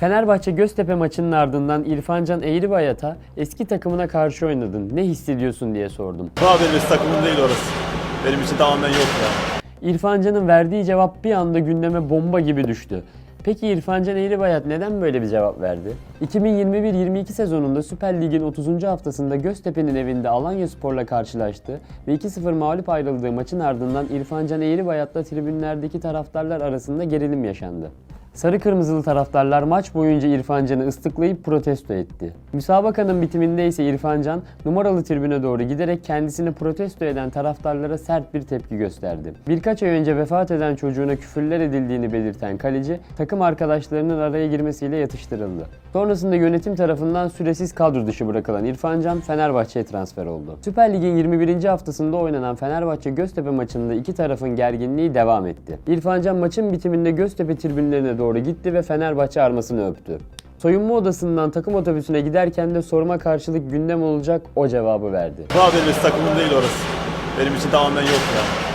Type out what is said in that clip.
Fenerbahçe Göztepe maçının ardından İrfancan Eğribayat'a eski takımına karşı oynadın. Ne hissediyorsun diye sordum. Daha benim takımım değil orası. Benim için tamamen yok ya. İrfancan'ın verdiği cevap bir anda gündeme bomba gibi düştü. Peki İrfancan Eğribayat neden böyle bir cevap verdi? 2021-22 sezonunda Süper Lig'in 30. haftasında Göztepe'nin evinde Alanya Spor'la karşılaştı ve 2-0 mağlup ayrıldığı maçın ardından İrfancan Eğribayat'la tribünlerdeki taraftarlar arasında gerilim yaşandı. Sarı kırmızılı taraftarlar maç boyunca İrfancan'ı ıslıklayıp protesto etti. Müsabakanın bitiminde ise İrfancan numaralı tribüne doğru giderek kendisini protesto eden taraftarlara sert bir tepki gösterdi. Birkaç ay önce vefat eden çocuğuna küfürler edildiğini belirten kaleci takım arkadaşlarının araya girmesiyle yatıştırıldı. Sonrasında yönetim tarafından süresiz kadro dışı bırakılan İrfancan Fenerbahçe'ye transfer oldu. Süper Lig'in 21. haftasında oynanan Fenerbahçe Göztepe maçında iki tarafın gerginliği devam etti. İrfancan maçın bitiminde Göztepe tribünlerine doğru gitti ve Fenerbahçe armasını öptü. Soyunma odasından takım otobüsüne giderken de soruma karşılık gündem olacak o cevabı verdi. Daha benim eski takımım değil orası. Benim için tamamen yok ya.